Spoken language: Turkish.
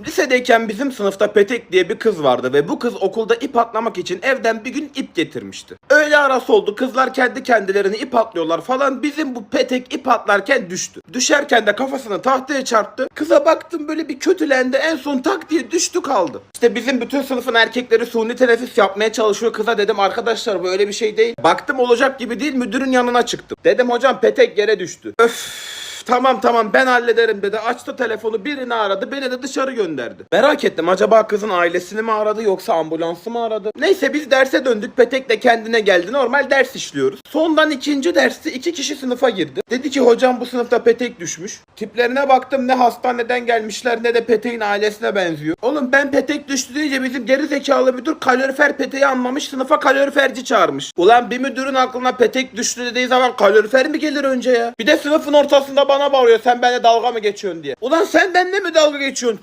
Lisedeyken bizim sınıfta Petek diye bir kız vardı ve bu kız okulda ip atlamak için evden bir gün ip getirmişti. Öyle arası oldu kızlar kendi kendilerini ip atlıyorlar falan bizim bu Petek ip atlarken düştü. Düşerken de kafasını tahtaya çarptı. Kıza baktım böyle bir kötülendi en son tak diye düştü kaldı. İşte bizim bütün sınıfın erkekleri suni teneffüs yapmaya çalışıyor kıza dedim arkadaşlar bu öyle bir şey değil. Baktım olacak gibi değil müdürün yanına çıktım. Dedim hocam Petek yere düştü. Öf Tamam tamam ben hallederim dedi. Açtı telefonu birini aradı beni de dışarı gönderdi. Merak ettim acaba kızın ailesini mi aradı yoksa ambulansı mı aradı? Neyse biz derse döndük Petek de kendine geldi. Normal ders işliyoruz. Sondan ikinci derste iki kişi sınıfa girdi. Dedi ki hocam bu sınıfta Petek düşmüş. Tiplerine baktım ne hastaneden gelmişler ne de Petek'in ailesine benziyor. Oğlum ben Petek düştü deyince bizim geri zekalı müdür kalorifer Petek'i anlamış sınıfa kaloriferci çağırmış. Ulan bir müdürün aklına Petek düştü dediği zaman kalorifer mi gelir önce ya? Bir de sınıfın ortasında bana bağırıyor sen benimle dalga mı geçiyorsun diye. Ulan sen benimle mi dalga geçiyorsun?